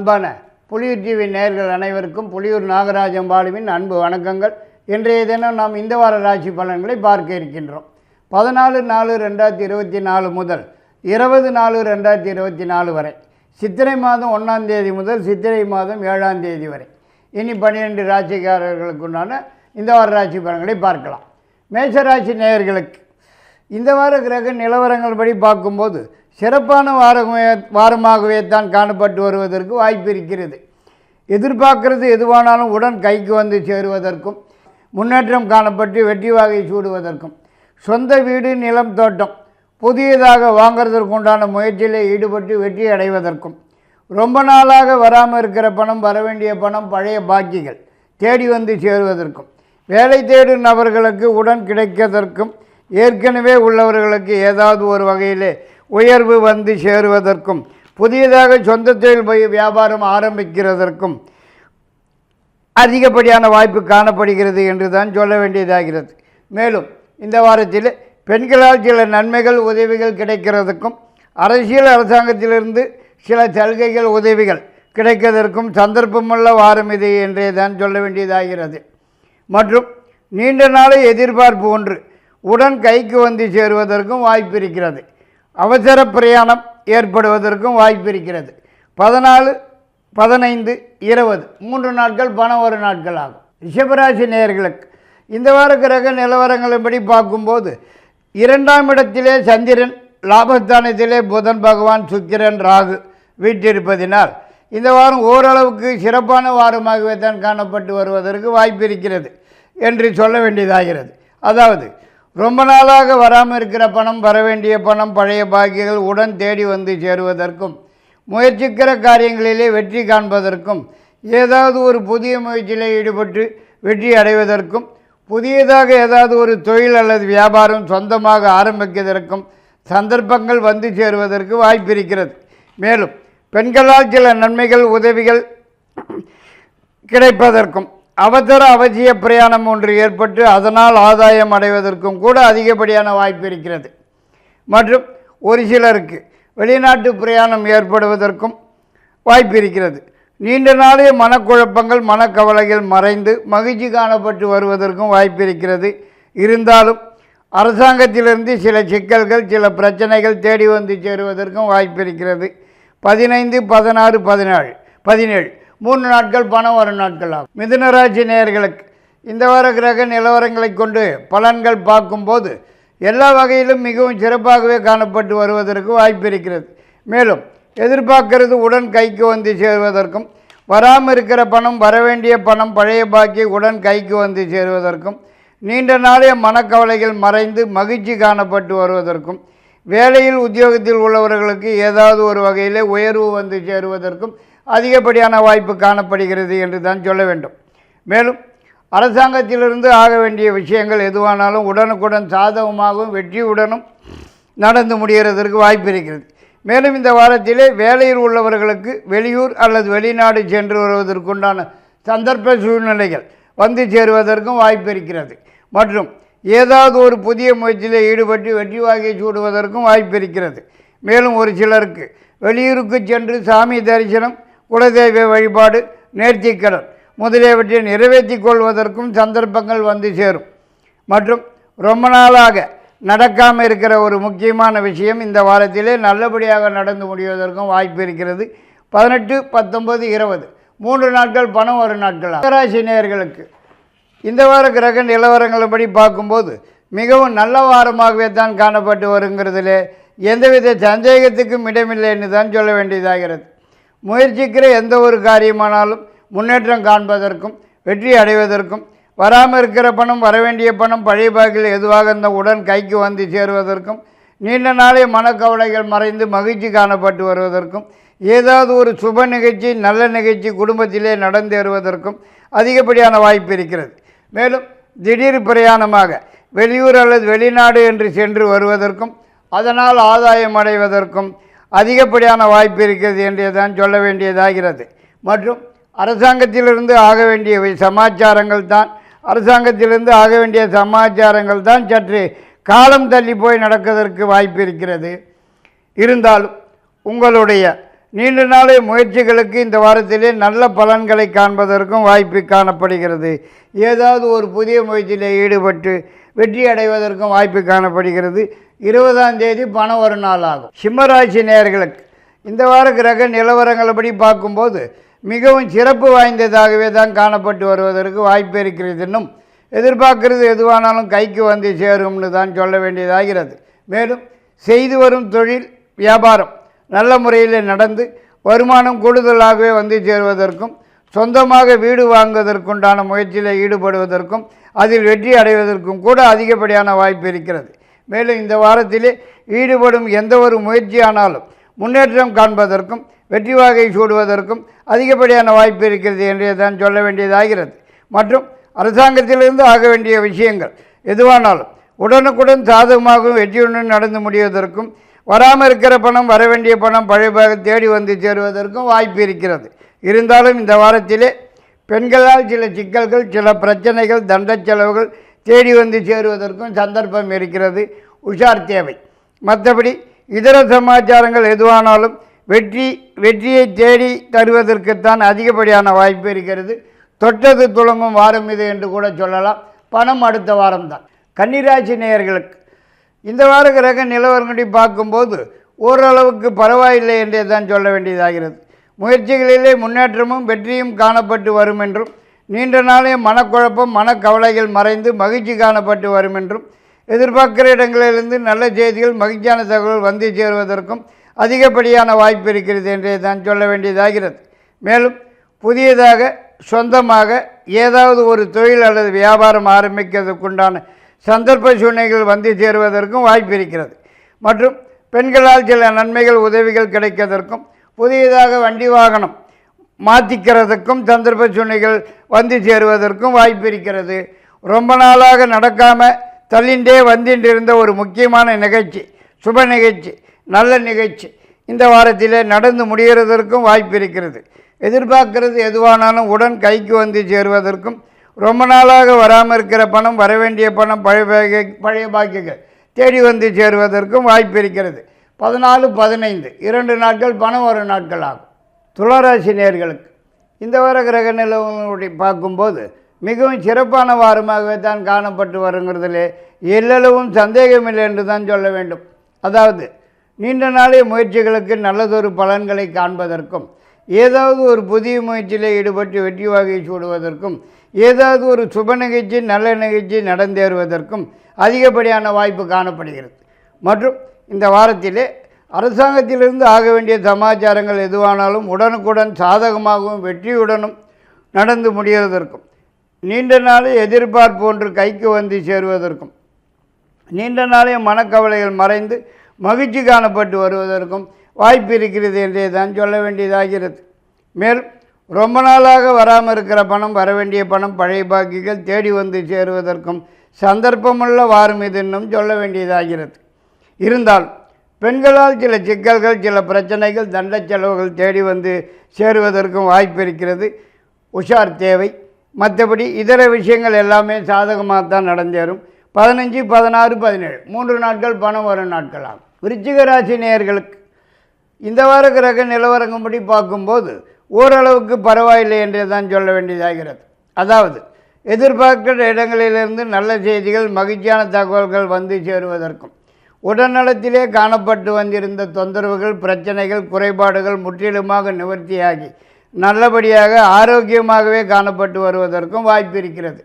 அன்பான புலியூர் டிவி நேயர்கள் அனைவருக்கும் புலியூர் நாகராஜன் பாலுவின் அன்பு வணக்கங்கள். இன்றைய தினம் நாம் இந்த வார ராசி பலன்களை பார்க்க இருக்கின்றோம். பதினாலு நாலு ரெண்டாயிரத்தி இருபத்தி நாலு முதல் இருபது நாலு ரெண்டாயிரத்தி இருபத்தி நாலு வரை. சித்திரை மாதம் ஒன்றாம் தேதி முதல் சித்திரை மாதம் ஏழாம் தேதி வரை. இனி பன்னிரெண்டு ராசிக்காரர்களுக்கு உண்டான இந்த வார ராசி பலன்களை பார்க்கலாம். மேஷராசி நேயர்களுக்கு இந்த வார கிரக நிலவரங்கள் படி பார்க்கும்போது சிறப்பான வாரமே வாரமாகவே தான் காணப்பட்டு வருவதற்கு வாய்ப்பு இருக்கிறது. எதிர்பார்க்கிறது எதுவானாலும் உடன் கைக்கு வந்து சேருவதற்கும் முன்னேற்றம் காணப்பட்டு வெற்றி வாகை சூடுவதற்கும். சொந்த வீடு நிலம் தோட்டம் புதியதாக வாங்குறதற்கு உண்டான முயற்சியில் ஈடுபட்டு வெற்றி அடைவதற்கும் ரொம்ப நாளாக வராமல் இருக்கிற பணம் வர வேண்டிய பணம் பழைய பாக்கிகள் தேடி வந்து சேருவதற்கும் வேலை தேடும் நபர்களுக்கு உடன் கிடைக்கதற்கும் ஏற்கனவே உள்ளவர்களுக்கு ஏதாவது ஒரு வகையிலே உயர்வு வந்து சேருவதற்கும் புதியதாக சொந்த தொழில் போய் வியாபாரம் ஆரம்பிக்கிறதற்கும் அதிகப்படியான வாய்ப்பு காணப்படுகிறது என்று தான் சொல்ல வேண்டியதாகிறது. மேலும் இந்த வாரத்தில் பெண்களால் சில நன்மைகள் உதவிகள் கிடைக்கிறதுக்கும் அரசியல் அரசாங்கத்திலிருந்து சில சலுகைகள் உதவிகள் கிடைக்கிறதற்கும் சந்தர்ப்பமுள்ள வாரம் இது என்றே தான் சொல்ல வேண்டியதாகிறது. மற்றும் நீண்ட நாளை எதிர்பார்ப்பு ஒன்று உடன் கைக்கு வந்து சேருவதற்கும் வாய்ப்பு இருக்கிறது. அவசர பிரயாணம் ஏற்படுவதற்கும் வாய்ப்பு இருக்கிறது. பதினாலு பதினைந்து இருபது. மூன்று நாட்கள் பணம் ஒரு நாட்கள் ஆகும். ரிஷபராசி நேயர்களுக்கு இந்த வார கிரக நிலவரங்களின்படி பார்க்கும்போது இரண்டாம் இடத்திலே சந்திரன் லாபஸ்தானத்திலே புதன் பகவான் சுக்கிரன் ராகு வீட்டிருப்பதினால் இந்த வாரம் ஓரளவுக்கு சிறப்பான வாரமாகவே தான் காணப்பட்டு வருவதற்கு வாய்ப்பு இருக்கிறது என்று சொல்ல வேண்டியதாகிறது. அதாவது ரொம்ப நாளாக வராமல் இருக்கிற பணம் வர வேண்டிய பணம் பழைய பாக்கியங்கள் உடன் தேடி வந்து சேருவதற்கும் முயற்சிக்கிற காரியங்களிலே வெற்றி காண்பதற்கும் ஏதாவது ஒரு புதிய முயற்சியில் ஈடுபட்டு வெற்றி அடைவதற்கும் புதியதாக ஏதாவது ஒரு தொழில் அல்லது வியாபாரம் சொந்தமாக ஆரம்பிக்கிறதற்கும் சந்தர்ப்பங்கள் வந்து சேருவதற்கு வாய்ப்பு இருக்கிறது. மேலும் பெண்களால் சில நன்மைகள் உதவிகள் கிடைப்பதற்கும் அவசர அவசிய பிரயாணம் ஒன்று ஏற்பட்டு அதனால் ஆதாயம் அடைவதற்கும் கூட அதிகப்படியான வாய்ப்பு இருக்கிறது. மற்றும் ஒரு சிலருக்கு வெளிநாட்டு பிரயாணம் ஏற்படுவதற்கும் வாய்ப்பு இருக்கிறது. நீண்ட நாளே மனக்குழப்பங்கள் மனக்கவலைகள் மறைந்து மகிழ்ச்சி காணப்பட்டு வருவதற்கும் வாய்ப்பு இருக்கிறது. இருந்தாலும் அரசாங்கத்திலிருந்து சில சிக்கல்கள் சில பிரச்சனைகள் தேடி வந்து சேருவதற்கும் வாய்ப்பு இருக்கிறது. பதினைந்து பதினாறு பதினாலு பதினேழு. மூன்று நாட்கள் பணம் வரும் நாட்கள் ஆகும் மிதுனராசி நேயர்களுக்கு இந்த வார கிரக நிலவரங்களை கொண்டு பலன்கள் பார்க்கும்போது எல்லா வகையிலும் மிகவும் சிறப்பாகவே காணப்பட்டு வருவதற்கு வாய்ப்பு இருக்கிறது. மேலும் எதிர்பார்க்கிறது உடன் கைக்கு வந்து சேருவதற்கும் வராமல் இருக்கிற பணம் வரவேண்டிய பணம் பழைய பாக்கி உடன் கைக்கு வந்து சேருவதற்கும் நீண்ட நாளைய மனக்கவலைகள் மறைந்து மகிழ்ச்சி காணப்பட்டு வருவதற்கும் வேலையில் உத்தியோகத்தில் உள்ளவர்களுக்கு ஏதாவது ஒரு வகையிலே உயர்வு வந்து சேருவதற்கும் அதிகப்படியான வாய்ப்பு காணப்படுகிறது என்று தான் சொல்ல வேண்டும். மேலும் அரசாங்கத்திலிருந்து ஆக வேண்டிய விஷயங்கள் எதுவானாலும் உடனுக்குடன் சாதகமாகவும் வெற்றியுடனும் நடந்து முடிகிறதற்கு வாய்ப்பு இருக்கிறது. மேலும் இந்த வாரத்திலே வேலையில் உள்ளவர்களுக்கு வெளியூர் அல்லது வெளிநாடு சென்று வருவதற்குண்டான சந்தர்ப்ப சூழ்நிலைகள் வந்து சேருவதற்கும் வாய்ப்பு இருக்கிறது. மற்றும் ஏதாவது ஒரு புதிய முயற்சியில் ஈடுபட்டு வெற்றி வாகை சூடுவதற்கும் வாய்ப்பு இருக்கிறது. மேலும் ஒரு சிலருக்கு வெளியூருக்கு சென்று சாமி தரிசனம் குலதெய்வ வழிபாடு நேர்த்திக்கடன் முதலியவற்றை நிறைவேற்றிக் கொள்வதற்கும் சந்தர்ப்பங்கள் வந்து சேரும். மற்றும் ரொம்ப நாளாக நடக்காமல் இருக்கிற ஒரு முக்கியமான விஷயம் இந்த வாரத்திலே நல்லபடியாக நடந்து முடிவதற்கும் வாய்ப்பு இருக்கிறது. பதினெட்டு பத்தொன்பது இருபது. மூன்று நாட்கள் பணம் ஒரு நாட்கள். மகராசி நேயர்களுக்கு இந்த வார கிரக நிலவரங்களின்படி பார்க்கும்போது மிகவும் நல்ல வாரமாகவே தான் காணப்பட்டு வருங்கிறதுலே எந்தவித சந்தேகத்துக்கும் இடமில்லைன்னு தான் சொல்ல வேண்டியதாகிறது. முயற்சிக்கிற எந்த ஒரு காரியமானாலும் முன்னேற்றம் காண்பதற்கும் வெற்றி அடைவதற்கும் வராமல் இருக்கிற பணம் வரவேண்டிய பணம் பழைய பாக்கில் எதுவாக இருந்த உடன் கைக்கு வந்து சேருவதற்கும் நீண்ட நாளே மனக்கவலைகள் மறைந்து மகிழ்ச்சி காணப்பட்டு வருவதற்கும் ஏதாவது ஒரு சுப நிகழ்ச்சி நல்ல நிகழ்ச்சி குடும்பத்திலே நடந்தேறுவதற்கும் அதிகப்படியான வாய்ப்பு இருக்கிறது. மேலும் திடீர் பிரயாணமாக வெளியூர் அல்லது வெளிநாடு என்று சென்று வருவதற்கும் அதனால் ஆதாயம் அடைவதற்கும் அதிகப்படியான வாய்ப்பு இருக்கிறது என்றுதான் சொல்ல வேண்டியதாகிறது. மற்றும் அரசாங்கத்திலிருந்து ஆக வேண்டிய சமாச்சாரங்கள் தான் அரசாங்கத்திலிருந்து ஆக வேண்டிய சமாச்சாரங்கள் தான் சற்று காலம் தள்ளி போய் நடப்பதற்கு வாய்ப்பு இருக்கிறது. இருந்தாலும் உங்களுடைய நீண்ட நாளே முயற்சிகளுக்கு இந்த வாரத்திலே நல்ல பலன்களை காண்பதற்கும் வாய்ப்பு காணப்படுகிறது. ஏதாவது ஒரு புதிய முயற்சியில் ஈடுபட்டு வெற்றி அடைவதற்கும் வாய்ப்பு காணப்படுகிறது. இருபதாம் தேதி பணம் ஒரு நாள் ஆகும். சிம்மராசி நேர்களுக்கு இந்த வார கிரக நிலவரங்களபடி பார்க்கும்போது மிகவும் சிறப்பு வாய்ந்ததாகவே தான் காணப்பட்டு வருவதற்கு வாய்ப்பு இருக்கிறது இன்னும் எதிர்பார்க்கிறது. எதுவானாலும் கைக்கு வந்து சேரும்னு தான் சொல்ல வேண்டியதாகிறது. மேலும் செய்து வரும் தொழில் வியாபாரம் நல்ல முறையில் நடந்து வருமானம் கூடுதலாகவே வந்து சேருவதற்கும் சொந்தமாக வீடு வாங்குவதற்குண்டான முயற்சியில் ஈடுபடுவதற்கும் அதில் வெற்றி அடைவதற்கும் கூட அதிகப்படியான வாய்ப்பு இருக்கிறது. மேலும் இந்த வாரத்திலே ஈடுபடும் எந்த ஒரு முயற்சியானாலும் முன்னேற்றம் காண்பதற்கும் வெற்றி வாகை சூடுவதற்கும் அதிகப்படியான வாய்ப்பு இருக்கிறது என்றே தான் சொல்ல வேண்டியதாகிறது. மற்றும் அரசாங்கத்திலிருந்து ஆக வேண்டிய விஷயங்கள் எதுவானாலும் உடனுக்குடன் சாதகமாகவும் வெற்றியுடன் நடந்து முடிவதற்கும் வராமல் இருக்கிற பணம் வர வேண்டிய பணம் பழையபாக தேடி வந்து சேருவதற்கும் வாய்ப்பு இருக்கிறது. இருந்தாலும் இந்த வாரத்திலே பெண்களால் சில சிக்கல்கள் சில பிரச்சனைகள் தண்ட செலவுகள் தேடி வந்து சேருவதற்கும் சந்தர்ப்பம் இருக்கிறது. உஷார் தேவை. மற்றபடி இதர சமாச்சாரங்கள் எதுவானாலும் வெற்றி வெற்றியை தேடி தருவதற்குத்தான் அதிகப்படியான வாய்ப்பு இருக்கிறது. தொட்டது துளங்கும் வாரம் இது என்று கூட சொல்லலாம். பணம் அடுத்த வாரம்தான். கன்னிராசி நேயர்களுக்கு இந்த வார கிரக நிலவரங்களை பார்க்கும்போது ஓரளவுக்கு பரவாயில்லை என்றே தான் சொல்ல வேண்டியதாகிறது. முயற்சிகளிலே முன்னேற்றமும் வெற்றியும் காணப்பட்டு வரும் என்றும் நீண்ட நாளே மனக்குழப்பம் மனக்கவலைகள் மறைந்து மகிழ்ச்சி காணப்பட்டு வரும் என்றும் எதிர்பார்க்கிற இடங்களிலிருந்து நல்ல செய்திகள் மகிழ்ச்சியான தகவல் வந்து சேருவதற்கும் அதிகப்படியான வாய்ப்பு இருக்கிறது என்றே தான் சொல்ல வேண்டியதாகிறது. மேலும் புதியதாக சொந்தமாக ஏதாவது ஒரு தொழில் அல்லது வியாபாரம் ஆரம்பிக்கிறதுக்குண்டான சந்தர்ப்ப சூழ்நிலைகள் வந்து சேருவதற்கும் வாய்ப்பு இருக்கிறது. மற்றும் பெண்களால் சில நன்மைகள் உதவிகள் கிடைக்கிறதற்கும் புதியதாக வண்டி வாகனம் மாற்றிக்கிறதுக்கும் சந்தர்ப்ப சூழ்நிலைகள் வந்து சேருவதற்கும் வாய்ப்பு இருக்கிறது. ரொம்ப நாளாக நடக்காமல் தள்ளிண்டே வந்துட்டிருந்த ஒரு முக்கியமான நிகழ்ச்சி சுப நிகழ்ச்சி நல்ல நிகழ்ச்சி. இந்த வாரத்தில் நடந்து முடிகிறதற்கும் வாய்ப்பு இருக்கிறது. எதிர்பார்க்கிறது எதுவானாலும் உடன் கைக்கு வந்து சேருவதற்கும் ரொம்ப நாளாக வராமல் இருக்கிற பணம் வர வேண்டிய பணம் பழைய பழைய பாக்கியங்கள் தேடி வந்து சேருவதற்கும் வாய்ப்பு இருக்கிறது. பதினாலு பதினைந்து இரண்டு நாட்கள் பணம் ஒரு நாட்கள் ஆகும். துளராசி நேர்களுக்கு இந்த வார கிரக நிலவரங்களை பார்க்கும்போது மிகவும் சிறப்பான வாரமாகவே தான் காணப்பட்டு வருங்கிறதுலே எல்லளவும் சந்தேகமில்லை என்று தான் சொல்ல வேண்டும். அதாவது நீண்ட நாளைய முயற்சிகளுக்கு நல்லதொரு பலன்களை காண்பதற்கும் ஏதாவது ஒரு புதிய முயற்சியில் ஈடுபட்டு வெற்றி வாகை சூடுவதற்கும் ஏதாவது ஒரு சுப நிகழ்ச்சி நல்ல நிகழ்ச்சி நடந்தேறுவதற்கும் அதிகப்படியான வாய்ப்பு காணப்படுகிறது. மற்றும் இந்த வாரத்திலே அரசாங்கத்திலிருந்து ஆக வேண்டிய சமாச்சாரங்கள் எதுவானாலும் உடனுக்குடன் சாதகமாகவும் வெற்றியுடனும் நடந்து முடிவதற்கும் நீண்ட நாளே எதிர்பார்ப்பு ஒன்று கைக்கு வந்து சேருவதற்கும் நீண்ட நாளே மனக்கவலைகள் மறைந்து மகிழ்ச்சி காணப்பட்டு வருவதற்கும் வாய்ப்பு இருக்கிறது என்றே தான் சொல்ல வேண்டியதாகிறது. மேலும் ரொம்ப நாளாக வராமல் இருக்கிற பணம் வர வேண்டிய பணம் பழைய பாக்கிகள் தேடி வந்து சேருவதற்கும் சந்தர்ப்பமுள்ள வாரம் இது இன்னும் சொல்ல வேண்டியதாகிறது. இருந்தாலும் பெண்களால் சில சிக்கல்கள் சில பிரச்சனைகள் தண்ட செலவுகள் தேடி வந்து சேருவதற்கும் வாய்ப்பு இருக்கிறது. உஷார் தேவை. மற்றபடி இதர விஷயங்கள் எல்லாமே சாதகமாக தான் நடந்தேறும். பதினஞ்சு பதினாறு பதினேழு. மூன்று நாட்கள் பணம் வரும் நாட்கள் ஆகும். விருச்சிக ராசி நேயர்களுக்கு இந்த வார கிரக நிலவரங்கும்படி பார்க்கும்போது ஓரளவுக்கு பரவாயில்லை என்றே தான் சொல்ல வேண்டியதாகிறது. அதாவது எதிர்பார்க்கிற இடங்களிலிருந்து நல்ல செய்திகள் மகிழ்ச்சியான தகவல்கள் வந்து சேருவதற்கும். உடல்நலத்திலே காணப்பட்டு வந்திருந்த தொந்தரவுகள் பிரச்சனைகள் குறைபாடுகள் முற்றிலுமாக நிவர்த்தியாகி நல்லபடியாக ஆரோக்கியமாகவே காணப்பட்டு வருவதற்கும் வாய்ப்பு இருக்கிறது.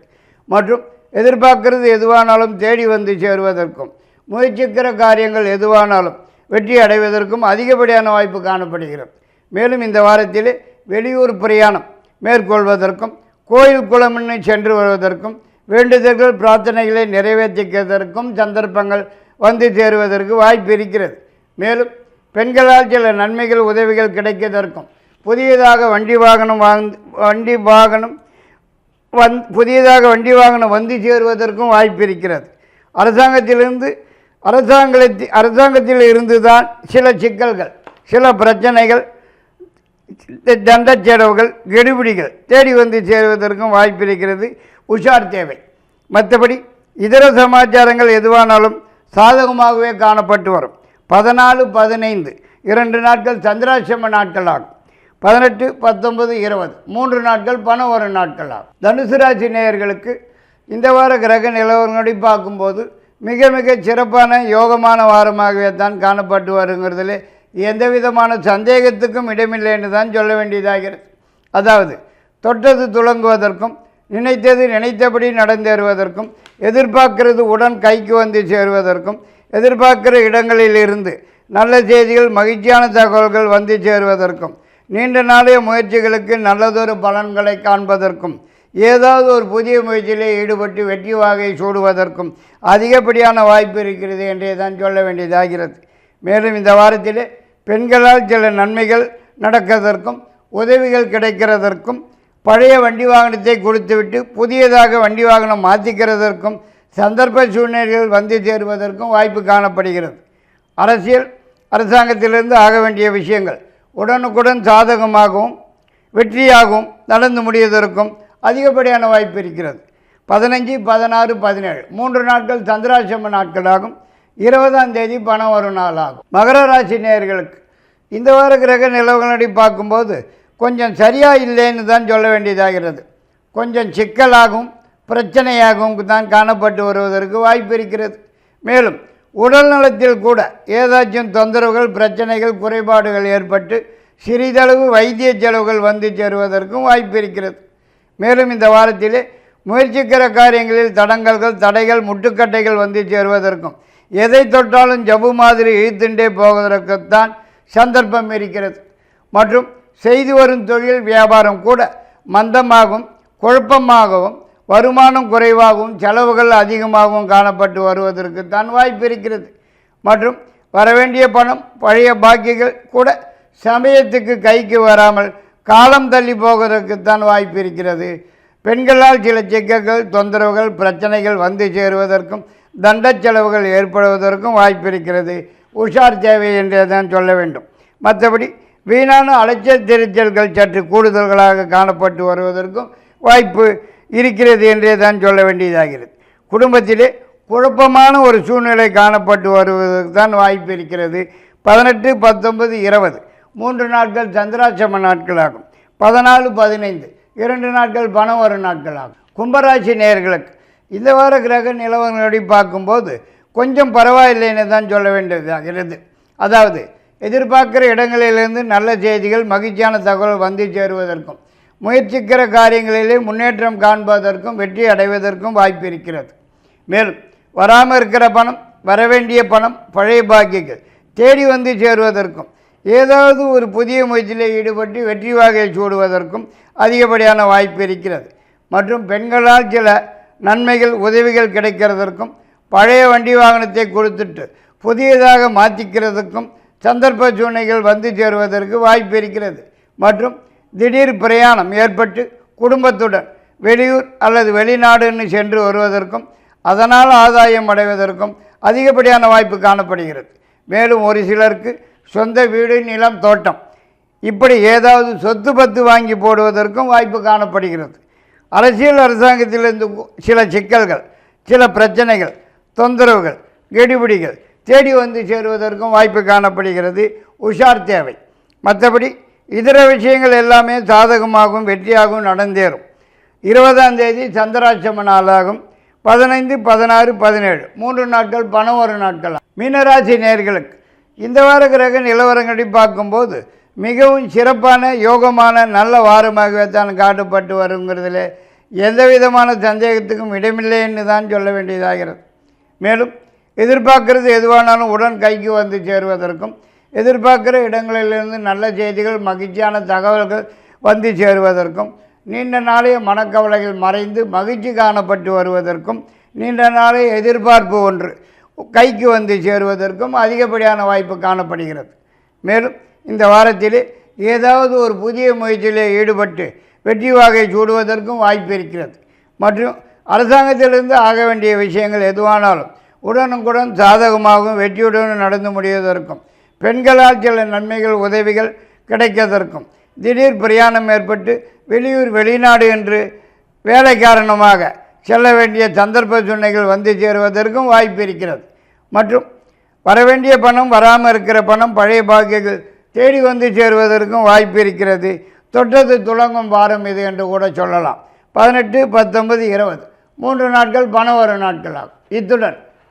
மற்றும் எதிர்பார்க்கிறது எதுவானாலும் தேடி வந்து சேருவதற்கும் முயற்சிக்கிற காரியங்கள் எதுவானாலும் வெற்றி அடைவதற்கும் அதிகப்படியான வாய்ப்பு காணப்படுகிறது. மேலும் இந்த வாரத்தில் வெளியூர் பிரயாணம் மேற்கொள்வதற்கும் கோயில் குளம்னு சென்று வருவதற்கும் வேண்டுதல்கள் பிரார்த்தனைகளை நிறைவேற்றிக்கிறதற்கும் சந்தர்ப்பங்கள் வந்து சேருவதற்கு வாய்ப்பு இருக்கிறது. மேலும் பெண்களால் சில நன்மைகள் உதவிகள் கிடைக்கதற்கும் புதியதாக வண்டி வாகனம் வாங் வண்டி வாகனம் வந் புதியதாக வண்டி வாகனம் வந்து சேருவதற்கும் வாய்ப்பு இருக்கிறது. அரசாங்கத்திலிருந்து அரசாங்கத்தில் அரசாங்கத்தில் இருந்து தான் சில சிக்கல்கள் சில பிரச்சனைகள் தண்ட செலவுகள் கெடுபிடிகள் தேடி வந்து சேருவதற்கும் வாய்ப்பு இருக்கிறது. உஷார் தேவை. மற்றபடி இதர சமாச்சாரங்கள் எதுவானாலும் சாதகமாகவே காணப்பட்டு வரும். பதினாலு பதினைந்து. இரண்டு நாட்கள் சந்திராசிரம நாட்கள் ஆகும் பதினெட்டு பத்தொன்பது இருபது. மூன்று நாட்கள் பணம் வரும் நாட்கள் ஆகும் தனுசு ராசி நேயர்களுக்கு இந்த வார கிரக நிலவரங்களை பார்க்கும்போது மிக மிக சிறப்பான யோகமான வாரமாகவே தான் காணப்பட்டு வருங்கிறதுல எந்த விதமான சந்தேகத்துக்கும் இடமில்லைன்னு தான் சொல்ல வேண்டியதாகிறது. அதாவது தொட்டது துளங்குவதற்கும் நினைத்தது நினைத்தபடி நடந்தேறுவதற்கும் எதிர்பார்க்கிறது உடன் கைக்கு வந்து சேருவதற்கும் எதிர்பார்க்கிற இடங்களில் இருந்து நல்ல செய்திகள் மகிழ்ச்சியான தகவல்கள் வந்து சேருவதற்கும் நீண்ட நாளைய முயற்சிகளுக்கு நல்லதொரு பலன்களை காண்பதற்கும் ஏதாவது ஒரு புதிய முயற்சியிலே ஈடுபட்டு வெற்றி வாகை சூடுவதற்கும் அதிகப்படியான வாய்ப்பு இருக்கிறது என்றே தான் சொல்ல வேண்டியதாகிறது. மேலும் இந்த வாரத்திலே பெண்களால் சில நன்மைகள் நடக்கிறதற்கும் உதவிகள் கிடைக்கிறதற்கும் பழைய வண்டி வாகனத்தை கொடுத்துவிட்டு புதியதாக வண்டி வாகனம் மாற்றிக்கிறதற்கும் சந்தர்ப்ப சூழ்நிலைகள் வந்து சேருவதற்கும் வாய்ப்பு காணப்படுகிறது. அரசியல் அரசாங்கத்திலிருந்து ஆக வேண்டிய விஷயங்கள் உடனுக்குடன் சாதகமாகவும் வெற்றியாகவும் நடந்து முடிவதற்கும் அதிகப்படியான வாய்ப்பு இருக்கிறது. பதினஞ்சு பதினாறு பதினேழு மூன்று நாட்கள் சந்திராசிரம நாட்களாகும். இருபதாம் தேதி பணம் வரும் நாள் ஆகும் மகர ராசி நேயர்களுக்கு இந்த வார கிரக நிலவுகளடி பார்க்கும்போது கொஞ்சம் சரியாக இல்லைன்னு தான் சொல்ல வேண்டியதாகிறது. கொஞ்சம் சிக்கலாகவும் பிரச்சனையாகவும் தான் காணப்பட்டு வருவதற்கு வாய்ப்பு இருக்கிறது. மேலும் உடல் நலத்தில் கூட ஏதாச்சும் தொந்தரவுகள் பிரச்சனைகள் குறைபாடுகள் ஏற்பட்டு சிறிதளவு வைத்திய செலவுகள் வந்து சேருவதற்கும் வாய்ப்பு இருக்கிறது. மேலும் இந்த வாரத்திலே முயற்சிக்கிற காரியங்களில் தடங்கல்கள் தடைகள் முட்டுக்கட்டைகள் வந்து சேருவதற்கும் எதை தொட்டாலும் ஜபு மாதிரி இழுத்துண்டே போவதற்குத்தான் சந்தர்ப்பம் இருக்கிறது. மற்றும் செய்து வரும் தொழில் வியாபாரம் கூட மந்தமாகவும் குழப்பமாகவும் வருமானம் குறைவாகவும் செலவுகள் அதிகமாகவும் காணப்பட்டு வருவதற்கு தான் வாய்ப்பு இருக்கிறது. மற்றும் வரவேண்டிய பணம் பழைய பாக்கிகள் கூட சமயத்துக்கு கைக்கு வராமல் காலம் தள்ளி போவதற்குத்தான் வாய்ப்பு இருக்கிறது. பெண்களால் சில சிக்கல்கள் தொந்தரவுகள் பிரச்சனைகள் வந்து சேருவதற்கும் தண்ட செலவுகள் ஏற்படுவதற்கும் வாய்ப்பு இருக்கிறது. உஷார் தேவை என்றே தான் சொல்ல வேண்டும். மற்றபடி வீணான அலைச்சல் திருச்சல்கள் சற்று கூடுதல்களாக காணப்பட்டு வருவதற்கும் வாய்ப்பு இருக்கிறது என்றே தான் சொல்ல வேண்டியதாகிறது. குடும்பத்திலே குழப்பமான ஒரு சூழ்நிலை காணப்பட்டு வருவதற்கு தான் வாய்ப்பு இருக்கிறது. பதினெட்டு பத்தொன்பது இருபது. மூன்று நாட்கள் சந்திராசிரம நாட்களாகும் பதினாலு பதினைந்து. இரண்டு நாட்கள் பணம் வரும் நாட்களாகும் கும்பராசி நேர்களுக்கு இந்த வார கிரக நிலவரங்களை பார்க்கும்போது கொஞ்சம் பரவாயில்லைன்னு தான் சொல்ல வேண்டியதாகிறது. அதாவது எதிர்பார்க்கிற இடங்களிலிருந்து நல்ல செய்திகள் மகிழ்ச்சியான தகவல் வந்து சேருவதற்கும் முயற்சிக்கிற காரியங்களிலே முன்னேற்றம் காண்பதற்கும் வெற்றி அடைவதற்கும் வாய்ப்பு இருக்கிறது. மேலும் வராமல் இருக்கிற பணம் வரவேண்டிய பணம் பழைய பாக்கியங்கள் தேடி வந்து சேருவதற்கும் ஏதாவது ஒரு புதிய முயற்சியில் ஈடுபட்டு வெற்றி வாகையை சூடுவதற்கும் அதிகப்படியான வாய்ப்பு இருக்கிறது. மற்றும் பெண்களால் சில நன்மைகள் உதவிகள் கிடைக்கிறதற்கும் பழைய வண்டி வாகனத்தை கொடுத்துட்டு புதியதாக மாற்றிக்கிறதுக்கும் சந்தர்ப்ப சூழ்நிலைகள் வந்து சேருவதற்கு வாய்ப்பு இருக்கிறது. மற்றும் திடீர் பிரயாணம் ஏற்பட்டு குடும்பத்துடன் வெளியூர் அல்லது வெளிநாடுன்னு சென்று வருவதற்கும் அதனால் ஆதாயம் அடைவதற்கும் அதிகப்படியான வாய்ப்பு காணப்படுகிறது. மேலும் ஒரு சிலருக்கு சொந்த வீடு நிலம் தோட்டம் இப்படி ஏதாவது சொத்து பத்து வாங்கி போடுவதற்கும் வாய்ப்பு காணப்படுகிறது. அரசியல் அரசாங்கத்திலிருந்து சில சிக்கல்கள் சில பிரச்சனைகள் தொந்தரவுகள் கெடுபிடிகள் தேடி வந்து சேருவதற்கும் வாய்ப்பு காணப்படுகிறது. உஷார் தேவை. மற்றபடி இதர விஷயங்கள் எல்லாமே சாதகமாகவும் வெற்றியாகவும் நடந்தேறும். இருபதாம் தேதி சந்திராட்சம நாளாகும். பதினைந்து பதினாறு பதினேழு. மூன்று நாட்கள் பணம் ஒரு நாட்கள். மீனராசி நேர்களுக்கு இந்த வார கிரக நிலவரங்களை பார்க்கும்போது மிகவும் சிறப்பான யோகமான நல்ல வாரமாகவே தான் காட்டப்பட்டு வருங்கிறதுல எந்த விதமான சந்தேகத்துக்கும் இடமில்லைன்னு தான் சொல்ல வேண்டியதாகிறது. மேலும் எதிர்பார்க்கிறது எதுவானாலும் உடன் கைக்கு வந்து சேருவதற்கும் எதிர்பார்க்கிற இடங்களிலிருந்து நல்ல செய்திகள் மகிழ்ச்சியான தகவல்கள் வந்து சேருவதற்கும் நீண்ட நாளைய மனக்கவலைகள் மறைந்து மகிழ்ச்சி காணப்பட்டு வருவதற்கும் நீண்ட நாளைய எதிர்பார்ப்பு ஒன்று கைக்கு வந்து சேருவதற்கும் அதிகப்படியான வாய்ப்பு காணப்படுகிறது. மேலும் இந்த வாரத்திலே ஏதாவது ஒரு புதிய முயற்சியிலே ஈடுபட்டு வெற்றி வாகை சூடுவதற்கும் வாய்ப்பு இருக்கிறது. மற்றும் அரசாங்கத்திலிருந்து ஆக வேண்டிய விஷயங்கள் எதுவானாலும் உடனுக்குடன் சாதகமாகவும் வெற்றியுடன் நடந்து முடிவதற்கும் பெண்களால் சில நன்மைகள் உதவிகள் கிடைக்கதற்கும் திடீர் பிரயாணம் ஏற்பட்டு வெளியூர் வெளிநாடு என்று வேலை காரணமாக செல்ல வேண்டிய சந்தர்ப்ப சூழ்நிலைகள் வந்து சேருவதற்கும் வாய்ப்பு இருக்கிறது. மற்றும் வரவேண்டிய பணம் வராமல் இருக்கிற பணம் பழைய பாக்கியங்கள் தேடி வந்து சேருவதற்கும் வாய்ப்பு இருக்கிறது. தொட்டது துளங்கும் வாரம் இது என்று கூட சொல்லலாம். பதினெட்டு பத்தொன்பது இருபது. மூன்று நாட்கள் பணம் வரும் நாட்களாகும். இத்துடன்